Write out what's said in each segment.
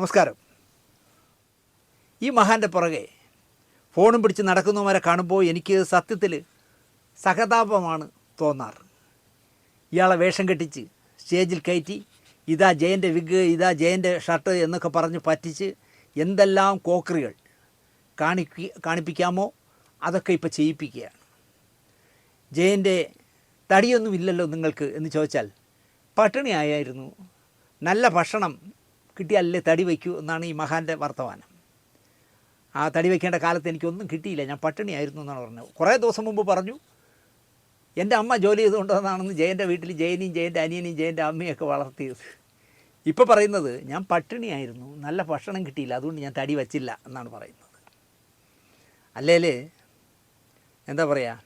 നമസ്കാരം. ഈ മഹാന്റെ പുറകെ ഫോണും പിടിച്ച് നടക്കുന്നവരെ കാണുമ്പോൾ എനിക്ക് സത്യത്തിൽ സഹതാപമാണ് തോന്നാറ് ഇയാളെ വേഷം കെട്ടിച്ച് സ്റ്റേജിൽ കയറ്റി ഇതാ ജയന്റെ വിഗ് ഇതാ ജയന്റെ ഷർട്ട് എന്നൊക്കെ പറഞ്ഞ് പറ്റിച്ച് എന്തെല്ലാം കോക്കറികൾ കാണിക്കി കാണിപ്പിക്കാമോ അതൊക്കെ ഇപ്പോൾ ചെയ്യിപ്പിക്കുകയാണ്. ജയന്റെ തടിയൊന്നും ഇല്ലല്ലോ നിങ്ങൾക്ക് എന്ന് ചോദിച്ചാൽ പട്ടിണിയായിരുന്നു നല്ല ഭക്ഷണം കിട്ടിയാലല്ലേ തടി വയ്ക്കൂ എന്നാണ് ഈ മഹാന്റെ വർത്തമാനം. ആ തടി വയ്ക്കേണ്ട കാലത്ത് എനിക്കൊന്നും കിട്ടിയില്ല. ഞാൻ പട്ടിണിയായിരുന്നു എന്നാണ് പറഞ്ഞത്. കുറേ ദിവസം മുമ്പ് പറഞ്ഞു എന്റെ അമ്മ ജോലി ചെയ്തുകൊണ്ടതാണെന്ന് ജയന്റെ വീട്ടിൽ ജയനിയും ജയന്റെ അനിയനെയും ജയന്റെ അമ്മയൊക്കെ വളർത്തിയത്. ഇപ്പോൾ പറയുന്നത് ഞാൻ പട്ടിണിയായിരുന്നു. നല്ല ഭക്ഷണം കിട്ടിയില്ല. അതുകൊണ്ട് ഞാൻ തടി വച്ചില്ല എന്നാണ് പറയുന്നത്. അല്ലേൽ എന്താ പറയുക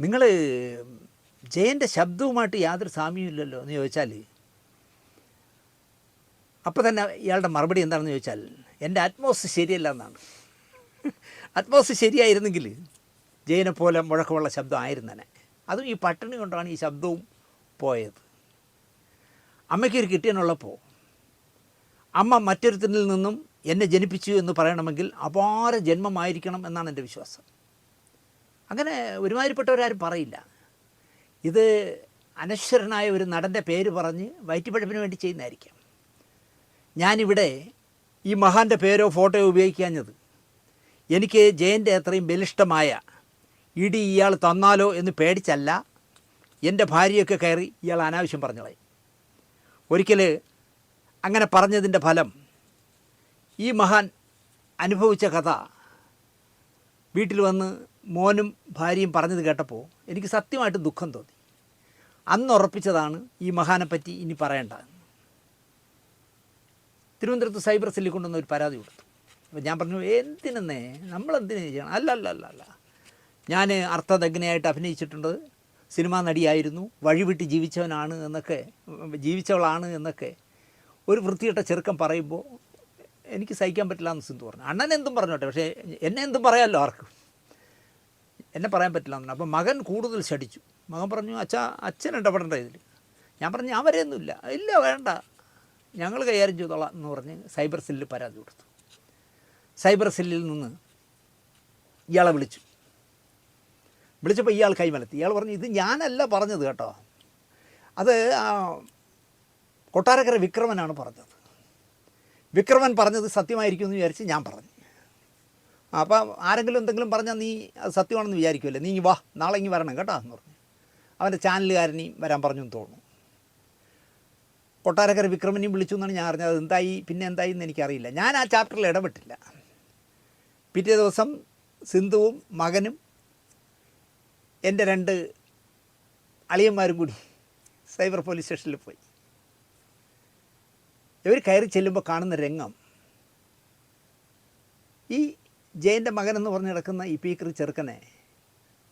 നിങ്ങൾ ജയന്റെ ശബ്ദവുമായിട്ട് യാതൊരു സാമ്യമില്ലല്ലോ എന്ന് ചോദിച്ചാൽ അപ്പോൾ തന്നെ ഇയാളുടെ മറുപടി എന്താണെന്ന് ചോദിച്ചാൽ എന്റെ അറ്റ്മോസ് ശരിയല്ല എന്നാണ്. അറ്റ്മോസ് ശരിയായിരുന്നെങ്കിൽ ജയനെ പോലെ മുഴക്കമുള്ള ശബ്ദം ആയിരുന്നനെ അതും ഈ പട്ടിണി കൊണ്ടാണ് ഈ ശബ്ദവും പോയത്. അമ്മയ്ക്കൊരു കിട്ടിയെന്നുള്ളപ്പോൾ അമ്മ മറ്റൊരുത്തനിൽ നിന്നും എന്നെ ജനിപ്പിച്ചു എന്ന് പറയണമെങ്കിൽ അപാര ജന്മമായിരിക്കണം എന്നാണ് എന്റെ വിശ്വാസം. അങ്ങനെ ഒരുമാതിരിപ്പെട്ടവരാരും പറയില്ല. ഇത് അനശ്വരനായ ഒരു നടന്റെ പേര് പറഞ്ഞ് വയറ്റിപ്പഴപ്പിന് വേണ്ടി ചെയ്യുന്നതായിരിക്കാം. ഞാനിവിടെ ഈ മഹാന്റെ പേരോ ഫോട്ടോയോ ഉപയോഗിക്കാഞ്ഞത്. എനിക്ക് ജയന്റെ അത്രയും ബലിഷ്ടമായ ഇടി ഇയാൾ തന്നാലോ എന്ന് പേടിച്ചല്ല. എന്റെ ഭാര്യയൊക്കെ കയറി ഇയാൾ അനാവശ്യം പറഞ്ഞോളെ. ഒരിക്കൽ അങ്ങനെ പറഞ്ഞതിന്റെ ഫലം ഈ മഹാൻ അനുഭവിച്ച കഥ വീട്ടിൽ വന്ന് മോനും ഭാര്യയും പറഞ്ഞത് കേട്ടപ്പോൾ എനിക്ക് സത്യമായിട്ട് ദുഃഖം തോന്നി. അന്ന് ഉറപ്പിച്ചതാണ് ഈ മഹാനെപ്പറ്റി ഇനി പറയേണ്ടത് തിരുവനന്തപുരത്ത് സൈബർ സെല്ലിൽ കൊണ്ടുവന്ന ഒരു പരാതി കൊടുത്തു. അപ്പോൾ ഞാൻ പറഞ്ഞു എന്തിനെന്നേ? നമ്മളെന്തിനു ചെയ്യണം? അല്ല അല്ല അല്ല അല്ല. ഞാൻ അർത്ഥദഗ്നയായിട്ട് അഭിനയിച്ചിട്ടുണ്ട്. സിനിമാ നടിയായിരുന്നു. വഴിവിട്ട് ജീവിച്ചവനാണ് എന്നൊക്കെ ജീവിച്ചവളാണ് എന്നൊക്കെ ഒരു വൃത്തിയിട്ട ചെറുക്കം പറയുമ്പോൾ എനിക്ക് സഹിക്കാൻ പറ്റില്ല എന്ന് സിന്ധു പറഞ്ഞു. അണ്ണൻ എന്തും പറഞ്ഞോട്ടെ പക്ഷേ എന്നെ എന്തും പറയാമല്ലോ ആർക്കും? എന്നെ പറയാൻ പറ്റില്ല എന്ന് അപ്പോൾ മകൻ കൂടുതൽ ശടിച്ചു മകൻ പറഞ്ഞു അച്ഛാ അച്ഛൻ ഇടപെടേണ്ട ഇതിൽ ഞാൻ പറഞ്ഞു ഞാൻ വരെയൊന്നുമില്ല ഇല്ല വേണ്ട. ഞങ്ങൾ കൈകാര്യം ചെയ്തോളാം എന്ന് പറഞ്ഞ് സൈബർ സെല്ലിൽ പരാതി കൊടുത്തു. സൈബർ സെല്ലിൽ നിന്ന് ഇയാളെ വിളിച്ചു. വിളിച്ചപ്പോൾ ഇയാൾ കൈമലത്തി. ഇയാൾ പറഞ്ഞു ഇത് ഞാനല്ല പറഞ്ഞത് കേട്ടോ. അത് കൊട്ടാരക്കര വിക്രമനാണ് പറഞ്ഞത്. വിക്രമൻ പറഞ്ഞത് സത്യമായിരിക്കും എന്ന് വിചാരിച്ച് ഞാൻ പറഞ്ഞു. അപ്പം ആരെങ്കിലും എന്തെങ്കിലും പറഞ്ഞാൽ നീ അത് സത്യമാണെന്ന് വിചാരിക്കുമല്ലേ? നീ വാ നാളെ ഇങ്ങി വരണം കേട്ടോ എന്ന് പറഞ്ഞു. അവന്റെ ചാനലുകാരനെയും വരാൻ പറഞ്ഞു എന്ന് തോന്നുന്നു. കൊട്ടാരക്കര വിക്രമനെയും വിളിച്ചു എന്നാണ് ഞാൻ അറിഞ്ഞത്. അത് എന്തായി? പിന്നെ എന്തായി എന്ന് എനിക്കറിയില്ല. ഞാൻ ആ ചാപ്റ്ററിൽ ഇടപെട്ടില്ല. പിറ്റേ ദിവസം സിന്ധുവും മകനും എന്റെ രണ്ട് അളിയന്മാരും കൂടി സൈബർ പോലീസ് സ്റ്റേഷനിൽ പോയി. ഇവർ കയറി ചെല്ലുമ്പോൾ കാണുന്ന രംഗം ഈ ജയന്റെ മകനെന്ന് പറഞ്ഞ് കിടക്കുന്ന ഈ പീക്കർ ചെറുക്കനെ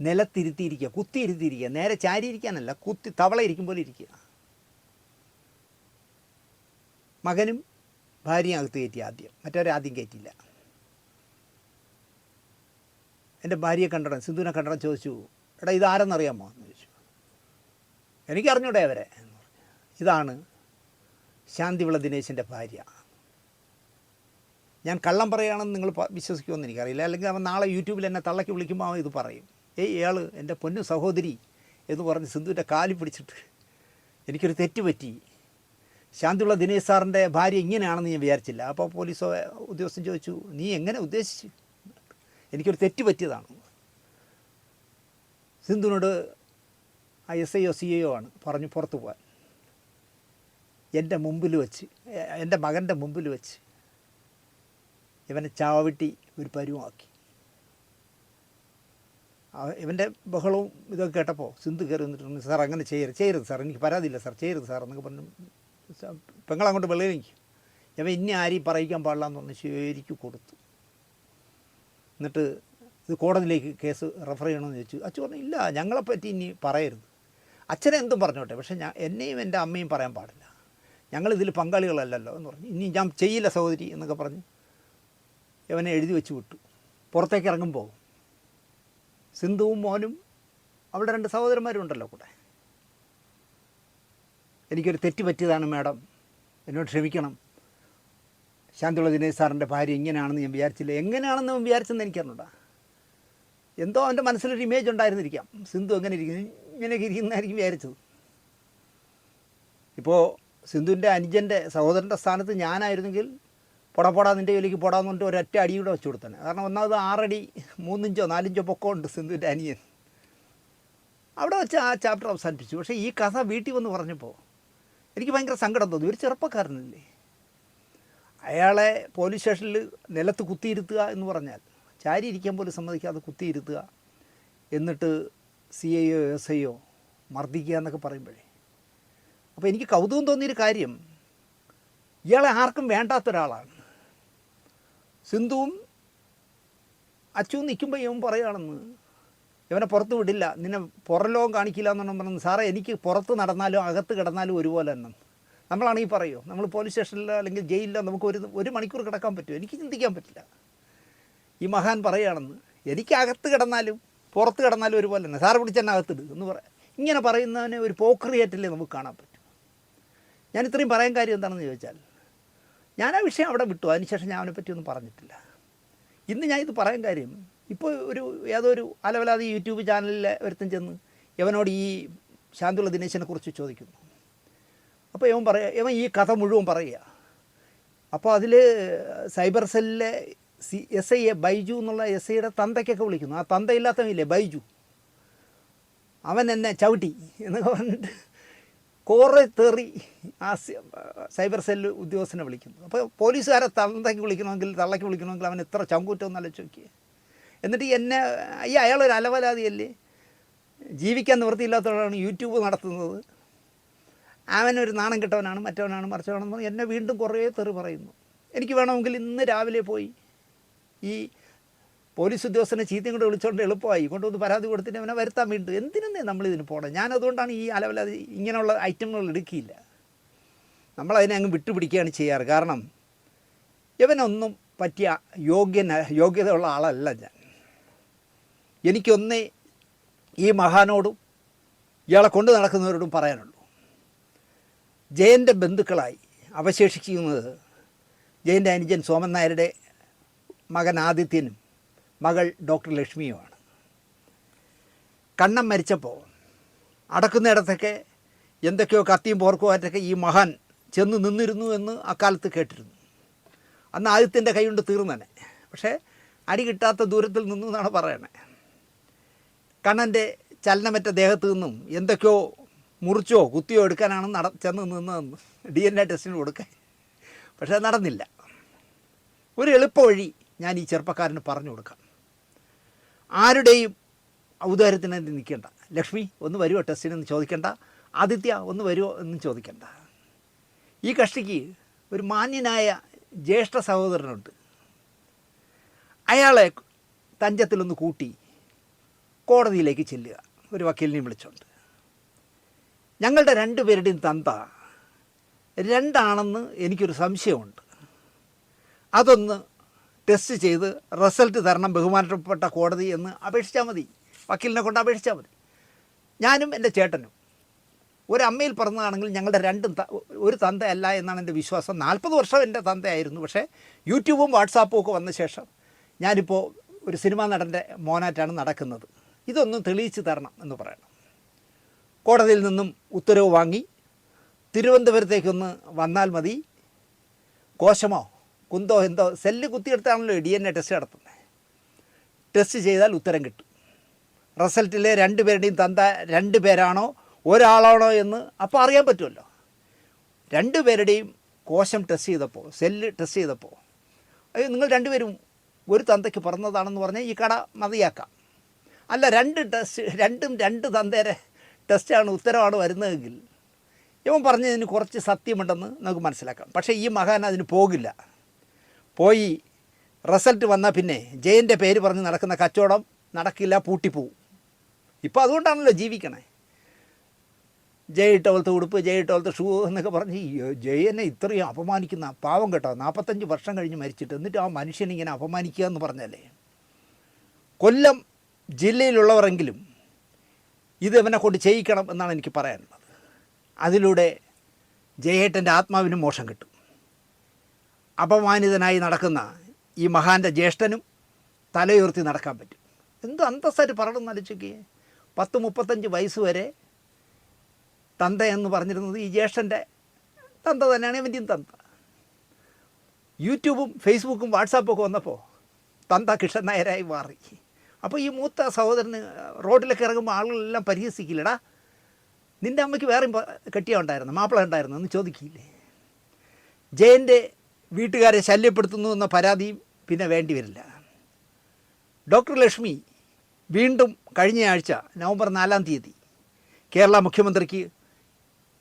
നിലത്തിരുത്തിയിരിക്കുക കുത്തിയിരുത്തിയിരിക്കുക. നേരെ ചാരിയിരിക്കാനല്ല കുത്തി തവള ഇരിക്കും പോലെ ഇരിക്കുക. മകനും ഭാര്യയും അകത്ത് കയറ്റി ആദ്യം. മറ്റവരെ ആദ്യം കയറ്റിയില്ല എന്റെ ഭാര്യയെ കണ്ടടം സിന്ധുവിനെ കണ്ടടം ചോദിച്ചു എടാ ഇതാരെന്നറിയാമോ? എന്ന് ചോദിച്ചു. എനിക്കറിഞ്ഞൂടെ അവരെ. എന്ന് പറഞ്ഞു. ഇതാണ് ശാന്തിവിള ദിനേശിന്റെ ഭാര്യ. ഞാൻ കള്ളം പറയുകയാണെന്ന് നിങ്ങൾ വിശ്വസിക്കുമെന്ന് എനിക്കറിയില്ല. അല്ലെങ്കിൽ അവൻ നാളെ യൂട്യൂബിൽ എന്നെ തള്ളക്കി വിളിക്കുമ്പോൾ അവൻ ഇത് പറയും. ഏയ് ഇയാൾ എന്റെ പൊന്നു സഹോദരി എന്ന് പറഞ്ഞ് സിന്ധുവിന്റെ കാലി പിടിച്ചിട്ട് എനിക്കൊരു തെറ്റ് പറ്റി. ശാന്തിയുള്ള ദിനേശ് സാറിന്റെ ഭാര്യ ഇങ്ങനെയാണെന്ന് ഞാൻ വിചാരിച്ചില്ല. അപ്പോൾ പോലീസ് ഉദ്യോഗസ്ഥൻ ചോദിച്ചു നീ എങ്ങനെ ഉദ്ദേശിച്ചു? എനിക്കൊരു തെറ്റ് പറ്റിയതാണ്. സിന്ധുവിനോട് ആ എസ് ഐയോ സി ഐയോ ആണ്. പറഞ്ഞു പുറത്തു പോകാൻ. എന്റെ മുമ്പിൽ വെച്ച് എന്റെ മകന്റെ മുമ്പിൽ വെച്ച് ഇവനെ ചാവട്ടി ഒരു പരുവാക്കി. ഇവന്റെ ബഹളവും ഇതൊക്കെ കേട്ടപ്പോൾ സിന്ധു കയറി നിന്നിട്ടുണ്ട് സാർ അങ്ങനെ ചെയ്യരുത് ചെയ്യരുത് സാർ. എനിക്ക് പരാതിയില്ല സാർ ചെയ്യരുത് സാർ എന്നൊക്കെ പറഞ്ഞു. പെങ്ങളങ്ങോട്ട് വെളിയിലേക്ക്. ഞാൻ ഇനി ആരെയും പറയിക്കാൻ പാടില്ല എന്ന് പറഞ്ഞ് ശരിക്കും കൊടുത്തു. എന്നിട്ട് ഇത് കോടതിയിലേക്ക് കേസ് റെഫർ ചെയ്യണമെന്ന് ചോദിച്ചു. അച്ഛൻ പറഞ്ഞു ഇല്ല ഞങ്ങളെപ്പറ്റി ഇനി പറയരുത്. അച്ഛനെ എന്തും പറഞ്ഞോട്ടെ പക്ഷേ ഞാൻ എന്നെയും എന്റെ അമ്മയും പറയാൻ പാടില്ല. ഞങ്ങളിതിൽ പങ്കാളികളല്ലല്ലോ എന്ന് പറഞ്ഞു. ഇനി ഞാൻ ചെയ്യില്ല സഹോദരി എന്നൊക്കെ പറഞ്ഞ് ഇവനെ എഴുതി വെച്ച് വിട്ടു. പുറത്തേക്ക് ഇറങ്ങുമ്പോൾ സിന്ധുവും മോനും അവിടെ രണ്ട് സഹോദരന്മാരും ഉണ്ടല്ലോ കൂടെ. എനിക്കൊരു തെറ്റ് പറ്റിയതാണ് മാഡം. എന്നോട് ക്ഷമിക്കണം. ശാന്തുള്ള ദിനേശ് സാറിന്റെ ഭാര്യ ഇങ്ങനെയാണെന്ന് ഞാൻ വിചാരിച്ചില്ല. എങ്ങനെയാണെന്ന് ഞാൻ വിചാരിച്ചെന്ന് എനിക്കറിഞ്ഞൂടാ. എന്തോ അവന്റെ മനസ്സിലൊരു ഇമേജ് ഉണ്ടായിരുന്നിരിക്കാം. സിന്ധു അങ്ങനെ ഇരിക്കുന്നു? ഇങ്ങനെയൊക്കെ ഇരിക്കുന്നതായിരിക്കും വിചാരിച്ചത്. ഇപ്പോൾ സിന്ധുവിന്റെ അനുജന്റെ സഹോദരന്റെ സ്ഥാനത്ത് ഞാനായിരുന്നെങ്കിൽ പൊട നിന്റെ ജോലിക്ക് പോടാന്ന് പറഞ്ഞിട്ട് ഒരൊറ്റ അടി കൂടെ വെച്ച് കൊടുത്തന്നെ. കാരണം ഒന്നാമത് ആറടി മൂന്നിഞ്ചോ നാലിഞ്ചോ പൊക്കോ ഉണ്ട് സിന്ധുവിന്റെ അനിയൻ. അവിടെ വെച്ച് ആ ചാപ്റ്റർ അവസാനിപ്പിച്ചു. പക്ഷേ ഈ കഥ വീട്ടിൽ വന്ന് പറഞ്ഞപ്പോൾ എനിക്ക് ഭയങ്കര സങ്കടം തോന്നി. ഒരു ചെറുപ്പക്കാരനല്ലേ. അയാളെ പോലീസ് സ്റ്റേഷനിൽ നിലത്ത് കുത്തിയിരുത്തുക എന്ന് പറഞ്ഞാൽ ചാരി ഇരിക്കാൻ പോലും സമ്മതിക്കാതെ കുത്തിയിരുത്തുക എന്നിട്ട് സി ഐയോ എസ് ഐയോ മർദ്ദിക്കുക എന്നൊക്കെ പറയുമ്പോഴേ. അപ്പോൾ എനിക്ക് കൗതുകം തോന്നിയൊരു കാര്യം ഇയാളെ ആർക്കും വേണ്ടാത്ത ഒരാളാണ്. സിന്ധുവും അച്ചു നിൽക്കുമ്പോൾ ഇവൻ പറയുകയാണെന്ന് ഇവനെ പുറത്ത് വിടില്ല. നിന്നെ പുറലോകം കാണിക്കില്ല എന്നു പറഞ്ഞു സാറേ എനിക്ക് പുറത്ത് നടന്നാലും അകത്ത് കിടന്നാലും ഒരുപോലെ തന്നെ നമ്മളാണെങ്കിൽ പറയുമോ നമ്മൾ പോലീസ് സ്റ്റേഷനിലോ അല്ലെങ്കിൽ ജയിലിലോ നമുക്ക് ഒരു ഒരു മണിക്കൂർ കിടക്കാൻ പറ്റുമോ? എനിക്ക് ചിന്തിക്കാൻ പറ്റില്ല. ഈ മഹാൻ പറയുകയാണെന്ന് എനിക്ക് അകത്ത് കിടന്നാലും പുറത്ത് കിടന്നാലും ഒരുപോലെ തന്നെ സാറ് പിടിച്ചെന്നെ അകത്തിട് എന്ന് പറയാം. ഇങ്ങനെ പറയുന്നതിനെ ഒരു പോക്രിയേറ്റല്ലേ നമുക്ക് കാണാൻ പറ്റും. ഞാൻ ഇത്രയും പറയാൻ കാര്യം എന്താണെന്ന് ചോദിച്ചാൽ ഞാൻ ആ വിഷയം അവിടെ വിട്ടു. അതിനുശേഷം ഞാൻ അവനെപ്പറ്റി ഒന്നും പറഞ്ഞിട്ടില്ല. ഇന്ന് ഞാൻ ഇത് പറയാൻ കാര്യം ഇപ്പോൾ ഒരു ഏതോ ഒരു അലവലാതെ യൂട്യൂബ് ചാനലിലെ ഒരുത്തൻ ചെന്ന് യവനോട് ഈ ശാന്തുള്ള ദിനേശനെ കുറിച്ച് ചോദിക്കുന്നു. അപ്പോൾ യവൻ പറയുക യവൻ ഈ കഥ മുഴുവൻ പറയുക. അപ്പോൾ അതിൽ സൈബർ സെല്ലിലെ സി എസ് ഐ ബൈജു എന്നുള്ള എസ് ഐയുടെ തന്തയ്ക്കൊക്കെ വിളിക്കുന്നു. ആ തന്തയില്ലാത്തവനില്ലേ ബൈജു? അവൻ എന്നെ ചവിട്ടി എന്നൊക്കെ പറഞ്ഞിട്ട് കുറേ തെറി ആ സൈബർ സെല്ല് ഉദ്യോഗസ്ഥനെ വിളിക്കുന്നു. അപ്പോൾ പോലീസുകാരെ തന്തയ്ക്ക് വിളിക്കണമെങ്കിൽ തള്ളയ്ക്ക് വിളിക്കണമെങ്കിൽ അവൻ എത്ര ചങ്കൂറ്റം എന്നല്ല നോക്കിയേ എന്നിട്ട് എന്നെ ഈ അയാളൊരു അലവലാതിയല്ലേ? ജീവിക്കാൻ നിവൃത്തിയില്ലാത്തവരാണ് യൂട്യൂബ് നടത്തുന്നത്. അവനൊരു നാണം കെട്ടവനാണ് മറ്റവനാണ് മറിച്ചവനാണെന്ന് എന്നെ വീണ്ടും കുറേ തെറി പറയുന്നു. എനിക്ക് വേണമെങ്കിൽ ഇന്ന് രാവിലെ പോയി ഈ പോലീസ് ഉദ്യോഗസ്ഥനെ ചീത്തയും കൂടെ വിളിച്ചുകൊണ്ട് എളുപ്പമായി കൊണ്ടുവന്ന് പരാതി കൊടുത്തിട്ട് അവനെ വരുത്താൻ വീണ്ടും. എന്തിനെന്നേ നമ്മളിതിന് പോകണം ഞാനതുകൊണ്ടാണ് ഈ അലവലാതി ഇങ്ങനെയുള്ള ഐറ്റങ്ങൾ എടുക്കില്ല നമ്മളതിനെ അങ്ങ് വിട്ടുപിടിക്കുകയാണ് ചെയ്യാറ്. കാരണം ഇവനൊന്നും പറ്റിയ യോഗ്യന യോഗ്യതയുള്ള ആളല്ല ഞാൻ. എനിക്കൊന്നേ ഈ മഹാനോടും ഇയാളെ കൊണ്ട് നടക്കുന്നവരോടും പറയാനുള്ളൂ. ജയന്റെ ബന്ധുക്കളായി അവശേഷിക്കുന്നത് ജയന്റെ അനുജൻ സോമൻ നായരുടെ മകൻ ആദിത്യനും മകൾ ഡോക്ടർ ലക്ഷ്മിയുമാണ്. കണ്ണം മരിച്ചപ്പോൾ അടക്കുന്നിടത്തൊക്കെ എന്തൊക്കെയോ കത്തിയും പോർക്കുമായിട്ടൊക്കെ ഈ മഹാൻ ചെന്ന് നിന്നിരുന്നു എന്ന് അക്കാലത്ത് കേട്ടിരുന്നു. അന്ന് ആദിത്യന്റെ കൈ കൊണ്ട് തീർന്നനെ. പക്ഷേ അടി കിട്ടാത്ത ദൂരത്തിൽ നിന്നു എന്നാണ് പറയണേ. കണ്ണന്റെ ചലനമറ്റ ദേഹത്തു നിന്നും എന്തൊക്കെയോ മുറിച്ചോ കുത്തിയോ എടുക്കാനാണ് നട ചെന്ന് നിന്നതെന്ന് ഡി എൻ എ ടെസ്റ്റിന് കൊടുക്കാൻ. പക്ഷേ നടന്നില്ല. ഒരു എളുപ്പ വഴി ഞാൻ ഈ ചെറുപ്പക്കാരന് പറഞ്ഞു കൊടുക്കാം. ആരുടെയും ഔദാര്യത്തിന് നിൽക്കണ്ട. ലക്ഷ്മി ഒന്ന് വരുമോ ടെസ്റ്റിനെന്ന് ചോദിക്കേണ്ട. ആദിത്യ ഒന്ന് വരുമോ എന്നും ചോദിക്കേണ്ട. ഈ കഷ്ടിക്ക് ഒരു മാന്യനായ ജ്യേഷ്ഠ സഹോദരനുണ്ട്. അയാളെ തഞ്ചത്തിലൊന്ന് കൂട്ടി കോടതിയിലേക്ക് ചെല്ലുക. ഒരു വക്കീലിനെ വിളിച്ചുകൊണ്ട് ഞങ്ങളുടെ രണ്ടുപേരുടെയും തന്ത രണ്ടാണെന്ന് എനിക്കൊരു സംശയമുണ്ട്. അതൊന്ന് ടെസ്റ്റ് ചെയ്ത് റിസൾട്ട് തരണം ബഹുമാനപ്പെട്ട കോടതി എന്ന് അപേക്ഷിച്ചാൽ മതി. വക്കീലിനെ കൊണ്ട് അപേക്ഷിച്ചാൽ മതി. ഞാനും എന്റെ ചേട്ടനും ഒരമ്മയിൽ പറഞ്ഞതാണെങ്കിൽ ഞങ്ങളുടെ രണ്ടും ഒരു തന്തയല്ല എന്നാണ് എന്റെ വിശ്വാസം. നാൽപ്പത് വർഷം എന്റെ തന്തയായിരുന്നു. പക്ഷേ യൂട്യൂബും വാട്സാപ്പും ഒക്കെ വന്ന ശേഷം ഞാനിപ്പോൾ ഒരു സിനിമാ നടന്റെ മോനായിട്ടാണ് നടക്കുന്നത്. ഇതൊന്നും തെളിയിച്ചു തരണം എന്ന് പറയണം. കോടതിയിൽ നിന്നും ഉത്തരവ് വാങ്ങി തിരുവനന്തപുരത്തേക്കൊന്ന് വന്നാൽ മതി. കോശമോ കുന്തോ എന്തോ സെല്ല് കുത്തിയെടുത്താണല്ലോ ഡി എൻ എ ടെസ്റ്റ് നടത്തുന്നത് ടെസ്റ്റ് ചെയ്താൽ ഉത്തരം കിട്ടും. റിസൾട്ടിലെ രണ്ട് പേരുടെയും തന്ത രണ്ട് പേരാണോ ഒരാളാണോ എന്ന് അപ്പോൾ അറിയാൻ പറ്റുമല്ലോ. രണ്ട് പേരുടെയും കോശം ടെസ്റ്റ് ചെയ്തപ്പോൾ സെല്ല് ടെസ്റ്റ് ചെയ്തപ്പോൾ അയ്യോ നിങ്ങൾ രണ്ടുപേരും ഒരു തന്തയ്ക്ക് പറഞ്ഞതാണെന്ന് പറഞ്ഞാൽ ഈ കട മതിയാക്കാം. അല്ല രണ്ട് ടെസ്റ്റ് രണ്ടും രണ്ട് തന്തേരെ ടെസ്റ്റാണ് ഉത്തരവാണ് വരുന്നതെങ്കിൽ ഇവൻ പറഞ്ഞതിന് കുറച്ച് സത്യമുണ്ടെന്ന് നമുക്ക് മനസ്സിലാക്കാം. പക്ഷേ ഈ മഹാൻ അതിന് പോകില്ല. പോയി റിസൾട്ട് വന്നാൽ പിന്നെ ജയന്റെ പേര് പറഞ്ഞ് നടക്കുന്ന കച്ചവടം നടക്കില്ല പൂട്ടിപ്പോവും. ഇപ്പോൾ അതുകൊണ്ടാണല്ലോ ജീവിക്കണേ. ജയ് ഇട്ടവലത്തെ ഉടുപ്പ് ജയ് ഇട്ടവലത്തെ ഷൂ എന്നൊക്കെ പറഞ്ഞ് ജയനെ ഇത്രയും അപമാനിക്കുന്ന പാവം കേട്ടോ. നാൽപ്പത്തഞ്ച് വർഷം കഴിഞ്ഞ് മരിച്ചിട്ട്. എന്നിട്ട് ആ മനുഷ്യനിങ്ങനെ അപമാനിക്കുക എന്ന് പറഞ്ഞല്ലേ? കൊല്ലം ജില്ലയിലുള്ളവരെങ്കിലും ഇത് ഇവനെ കൊണ്ട് ചെയ്യിക്കണം എന്നാണ് എനിക്ക് പറയാനുള്ളത്. അതിലൂടെ ജയേട്ടന്റെ ആത്മാവിനും മോശം കിട്ടും. അപമാനിതനായി നടക്കുന്ന ഈ മഹാന്റെ ജ്യേഷ്ഠനും തലയുയർത്തി നടക്കാൻ പറ്റും. എന്ത് അന്തസ്സായിട്ട് പറയണമെന്ന് ആലോചിക്കേ പത്ത് മുപ്പത്തഞ്ച് വയസ്സ് വരെ തന്ത എന്ന് പറഞ്ഞിരുന്നത് ഈ ജ്യേഷ്ഠന്റെ തന്ത തന്നെയാണ് ഇവന്റെയും തന്ത. യൂട്യൂബും ഫേസ്ബുക്കും വാട്സാപ്പൊക്കെ വന്നപ്പോൾ തന്ത കിഷൻ നായരായി മാറി. അപ്പോൾ ഈ മൂത്ത സഹോദരന് റോഡിലൊക്കെ ഇറങ്ങുമ്പോൾ ആളുകളെല്ലാം പരിഹസിക്കില്ലടാ. നിന്റെ അമ്മയ്ക്ക് വേറെയും പ- കെട്ടിയ ഉണ്ടായിരുന്നു? മാപ്പിള ഉണ്ടായിരുന്നു? എന്ന് ചോദിക്കില്ലേ? ജയന്റെ വീട്ടുകാരെ ശല്യപ്പെടുത്തുന്നു എന്ന പരാതി പിന്നെ വേണ്ടി വരില്ല. ഡോക്ടർ ലക്ഷ്മി വീണ്ടും കഴിഞ്ഞ ആഴ്ച നവംബർ നാലാം തീയതി കേരള മുഖ്യമന്ത്രിക്ക്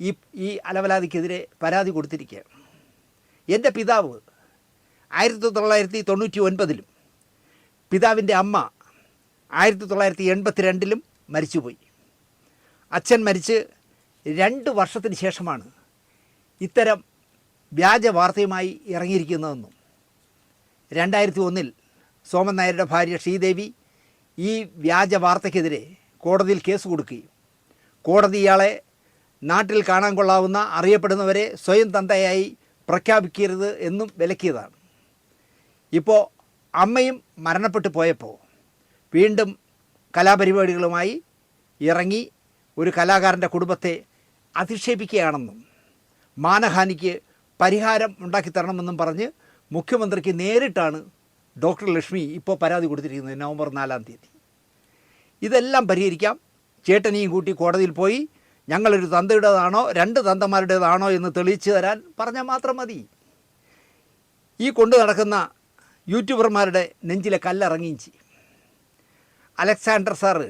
ഈ ഈ അലവലാതിക്കെതിരെ പരാതി കൊടുത്തിരിക്കുകയാണ്. എന്റെ പിതാവ് ആയിരത്തി തൊള്ളായിരത്തി തൊണ്ണൂറ്റി ഒൻപതിലും പിതാവിന്റെ അമ്മ ആയിരത്തി തൊള്ളായിരത്തി എൺപത്തി രണ്ടിലും മരിച്ചുപോയി. അച്ഛൻ മരിച്ച് രണ്ട് വർഷത്തിന് ശേഷമാണ് ഇത്തരം വ്യാജ വാർത്തയുമായി ഇറങ്ങിയിരിക്കുന്നതെന്നും. രണ്ടായിരത്തി ഒന്നിൽ സോമൻ നായരുടെ ഭാര്യ ശ്രീദേവി ഈ വ്യാജ വാർത്തയ്ക്കെതിരെ കോടതിയിൽ കേസ് കൊടുക്കുകയും കോടതി ഇയാളെ നാട്ടിൽ കാണാൻ കൊള്ളാവുന്ന അറിയപ്പെടുന്നവരെ സ്വയം തന്തയായി പ്രഖ്യാപിക്കരുത് എന്നും വിലക്കിയതാണ്. ഇപ്പോൾ അമ്മയും മരണപ്പെട്ടു പോയപ്പോൾ വീണ്ടും കലാപരിപാടികളുമായി ഇറങ്ങി ഒരു കലാകാരന്റെ കുടുംബത്തെ അധിക്ഷേപിക്കുകയാണെന്നും മാനഹാനിക്ക് പരിഹാരം ഉണ്ടാക്കി തരണമെന്നും പറഞ്ഞ് മുഖ്യമന്ത്രിക്ക് നേരിട്ടാണ് ഡോക്ടർ ലക്ഷ്മി ഇപ്പോൾ പരാതി കൊടുത്തിരിക്കുന്നത് നവംബർ നാലാം തീയതി. ഇതെല്ലാം പരിഹരിക്കാം. ചേട്ടനെയും കൂട്ടി കോടതിയിൽ പോയി. ഞങ്ങളൊരു തന്തയുടേതാണോ രണ്ട് തന്തമാരുടേതാണോ എന്ന് തെളിയിച്ചു തരാൻ പറഞ്ഞാൽ മാത്രം മതി. ഈ കൊണ്ടു നടക്കുന്ന യൂട്യൂബർമാരുടെ നെഞ്ചിലെ കല്ലിറങ്ങിയും ചെയ്യും അലക്സാണ്ടർ സാറ്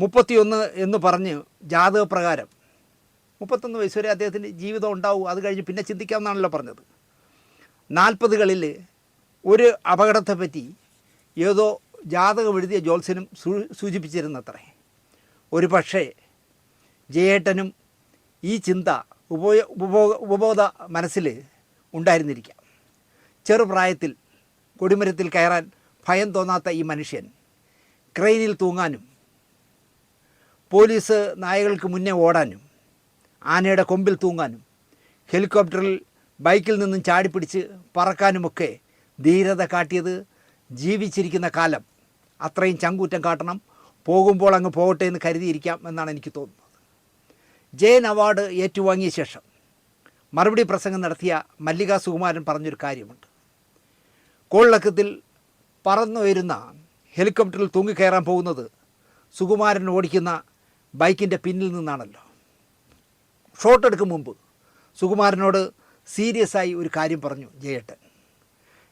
മുപ്പത്തിയൊന്ന് എന്ന് പറഞ്ഞ് ജാതകപ്രകാരം മുപ്പത്തൊന്ന് വയസ്സ് വരെ അദ്ദേഹത്തിന്റെ ജീവിതം ഉണ്ടാവും. അത് കഴിഞ്ഞ് പിന്നെ ചിന്തിക്കാമെന്നാണല്ലോ പറഞ്ഞത്. നാൽപ്പതുകളിൽ ഒരു അപകടത്തെപ്പറ്റി ഏതോ ജാതകം എഴുതിയ ജോത്സ്യനും സൂചിപ്പിച്ചിരുന്നത്രേ. ഒരു പക്ഷേ ജയേട്ടനും ഈ ചിന്ത ഉപയോ ഉപബോധ ഉപബോധ മനസ്സിൽ ഉണ്ടായിരുന്നിരിക്കാം. ചെറുപ്രായത്തിൽ കൊടിമരത്തിൽ കയറാൻ ഭയം തോന്നാത്ത ഈ മനുഷ്യൻ ക്രെയിനിൽ തൂങ്ങാനും പോലീസ് നായകൾക്ക് മുന്നേ ഓടാനും ആനയുടെ കൊമ്പിൽ തൂങ്ങാനും ഹെലികോപ്റ്ററിൽ ബൈക്കിൽ നിന്നും ചാടിപ്പിടിച്ച് പറക്കാനുമൊക്കെ ധീരത കാട്ടിയത് ജീവിച്ചിരിക്കുന്ന കാലം. അത്രയും ചങ്കൂറ്റം കാട്ടണം. പോകുമ്പോൾ അങ്ങ് പോകട്ടെ എന്ന് കരുതിയിരിക്കാം എന്നാണ് എനിക്ക് തോന്നുന്നത്. ജയൻ അവാർഡ് ഏറ്റുവാങ്ങിയ ശേഷം മറുപടി പ്രസംഗം നടത്തിയ മല്ലിക സുകുമാരൻ പറഞ്ഞൊരു കാര്യമുണ്ട്. കോളിളക്കത്തിൽ പറന്നുയരുന്ന ഹെലികോപ്റ്ററിൽ തൂങ്ങിക്കയറാൻ പോകുന്നത് സുകുമാരൻ ഓടിക്കുന്ന ബൈക്കിന്റെ പിന്നിൽ നിന്നാണല്ലോ. ഷോട്ട് എടുക്കും മുമ്പ് സുകുമാരനോട് സീരിയസ് ആയി ഒരു കാര്യം പറഞ്ഞു ജയേട്ടൻ.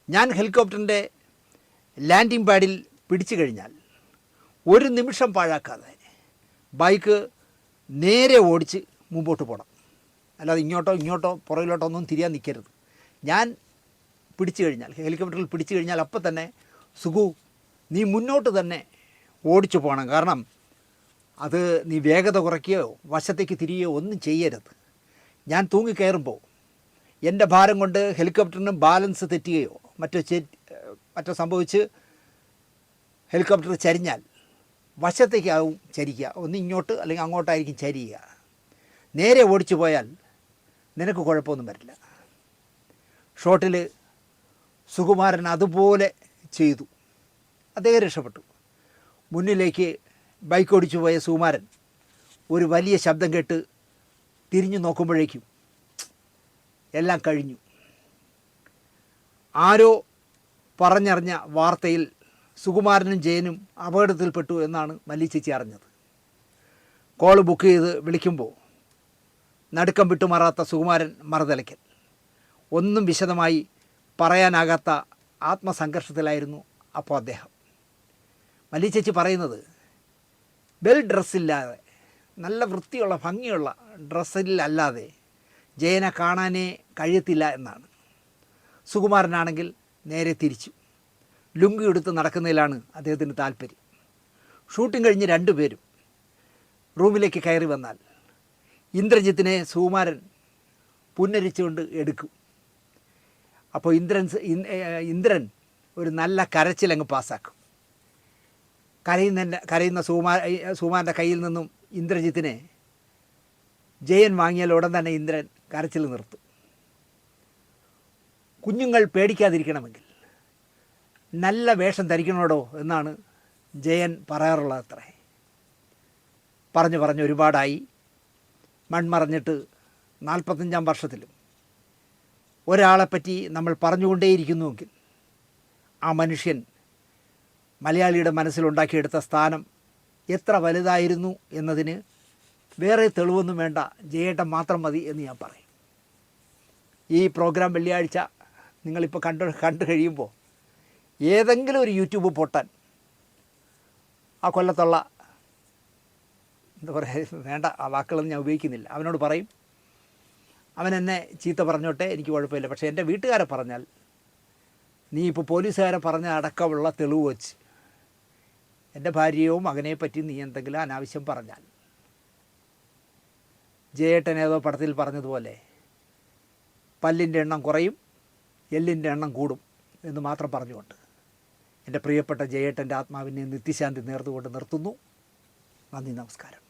ഞാൻ ഹെലികോപ്റ്ററിന്റെ ലാൻഡിംഗ് പാഡിൽ പിടിച്ചു കഴിഞ്ഞാൽ ഒരു നിമിഷം പാഴാക്കാതെ ബൈക്ക് നേരെ ഓടിച്ച് മുമ്പോട്ട് പോകണം അല്ലാതെ ഇങ്ങോട്ടോ ഇങ്ങോട്ടോ പുറകിലോട്ടോ ഒന്നും തിരിയാൻ നിൽക്കരുത്. ഞാൻ പിടിച്ചു കഴിഞ്ഞാൽ ഹെലികോപ്റ്ററിൽ പിടിച്ചു കഴിഞ്ഞാൽ അപ്പം തന്നെ സുഖു നീ മുന്നോട്ട് തന്നെ ഓടിച്ചു പോകണം. കാരണം അത് നീ വേഗത കുറയ്ക്കുകയോ വശത്തേക്ക് തിരിയുകയോ ഒന്നും ചെയ്യരുത്. ഞാൻ തൂങ്ങിക്കയറുമ്പോൾ എന്റെ ഭാരം കൊണ്ട് ഹെലികോപ്റ്ററിന് ബാലൻസ് തെറ്റുകയോ മറ്റോ ചെ മറ്റോ സംഭവിച്ച് ഹെലികോപ്റ്റർ ചരിഞ്ഞാൽ വശത്തേക്കാവും ചരിക്കുക. ഒന്ന് ഇങ്ങോട്ട് അല്ലെങ്കിൽ അങ്ങോട്ടായിരിക്കും ചരിയുക. നേരെ ഓടിച്ചു പോയാൽ നിനക്ക് കുഴപ്പമൊന്നും വരില്ല. ഷോട്ടിൽ സുകുമാരൻ അതുപോലെ ചെയ്തു. അദ്ദേഹം രക്ഷപ്പെട്ടു. മുന്നിലേക്ക് ബൈക്ക് ഓടിച്ചു പോയ സുകുമാരൻ ഒരു വലിയ ശബ്ദം കേട്ട് തിരിഞ്ഞു നോക്കുമ്പോഴേക്കും എല്ലാം കഴിഞ്ഞു. ആരോ പറഞ്ഞറിഞ്ഞ വാർത്തയിൽ സുകുമാരനും ജയനും അപകടത്തിൽപ്പെട്ടു എന്നാണ് മല്ലി ചേച്ചി അറിഞ്ഞത്. കോൾ ബുക്ക് ചെയ്ത് വിളിക്കുമ്പോൾ നടുക്കം വിട്ടുമാറാത്ത സുകുമാരൻ മറുതലയ്ക്കൽ. ഒന്നും വിശദമായി പറയാനാകാത്ത ആത്മസംഘർഷത്തിലായിരുന്നു അപ്പോൾ അദ്ദേഹം. മല്ലി ചേച്ചി പറയുന്നത് വെൽ ഡ്രസ്സില്ലാതെ നല്ല വൃത്തിയുള്ള ഭംഗിയുള്ള ഡ്രസ്സിലല്ലാതെ ജയനെ കാണാനേ കഴിയത്തില്ല എന്നാണ്. സുകുമാരനാണെങ്കിൽ നേരെ തിരിച്ചു. ലുങ്കി എടുത്ത് നടക്കുന്നതിലാണ് അദ്ദേഹത്തിന് താല്പര്യം. ഷൂട്ടിംഗ് കഴിഞ്ഞ് രണ്ടുപേരും റൂമിലേക്ക് കയറി വന്നാൽ ഇന്ദ്രജിത്തിനെ സുകുമാരൻ പുന്നരിച്ചുകൊണ്ട് എടുക്കും. അപ്പോൾ ഇന്ദ്രൻ ഇന്ദ്രൻ ഒരു നല്ല കരച്ചിലങ്ങ് പാസ്സാക്കും. കരയുന്ന കരയുന്ന സുമാ സുമാന്റെ കയ്യിൽ നിന്നും ഇന്ദ്രജിത്തിനെ ജയൻ വാങ്ങിയാൽ ഉടൻ തന്നെ ഇന്ദ്രൻ കരച്ചിൽ നിർത്തും. കുഞ്ഞുങ്ങൾ പേടിക്കാതിരിക്കണമെങ്കിൽ നല്ല വേഷം ധരിക്കണോടോ എന്നാണ് ജയൻ പറയാറുള്ളത് അത്രേ. പറഞ്ഞു പറഞ്ഞ് ഒരുപാടായി. മൺമറഞ്ഞിട്ട് നാൽപ്പത്തഞ്ചാം വർഷത്തിലും. ഒരാളെപ്പറ്റി നമ്മൾ പറഞ്ഞുകൊണ്ടേയിരിക്കുന്നുവെങ്കിൽ ആ മനുഷ്യൻ മലയാളിയുടെ മനസ്സിലുണ്ടാക്കിയെടുത്ത സ്ഥാനം എത്ര വലുതായിരുന്നു എന്നതിന് വേറെ തെളിവൊന്നും വേണ്ട. ജയേട്ടൻ മാത്രം മതി എന്ന് ഞാൻ പറയും. ഈ പ്രോഗ്രാം വെള്ളിയാഴ്ച നിങ്ങളിപ്പോൾ കണ്ടു കണ്ടു കഴിയുമ്പോൾ ഏതെങ്കിലും ഒരു യൂട്യൂബ് പൊട്ടാൻ ആ കൊല്ലത്തുള്ള എന്താ പറയുക വേണ്ട ആ വാക്കുകളൊന്നും ഞാൻ ഉപയോഗിക്കുന്നില്ല. അവനോട് പറയും. അവൻ എന്നെ ചീത്ത പറഞ്ഞോട്ടെ എനിക്ക് കുഴപ്പമില്ല. പക്ഷേ എന്റെ വീട്ടുകാരെ പറഞ്ഞാൽ നീ ഇപ്പോൾ പോലീസുകാരെ പറഞ്ഞ അടക്കമുള്ള തെളിവ് വെച്ച് എന്റെ ഭാര്യയോ മകനെ പറ്റി നീ എന്തെങ്കിലും അനാവശ്യം പറഞ്ഞാൽ. ജയേട്ടൻ ഏതോ പടത്തിൽ പറഞ്ഞതുപോലെ പല്ലിന്റെ എണ്ണം കുറയും എല്ലിന്റെ എണ്ണം കൂടും എന്ന് മാത്രം പറഞ്ഞുകൊണ്ട് എന്റെ പ്രിയപ്പെട്ട ജയേട്ടന്റെ ആത്മാവിനെ നിത്യശാന്തി നേർന്നുകൊണ്ട് നിർത്തുന്നു. നന്ദി നമസ്കാരം.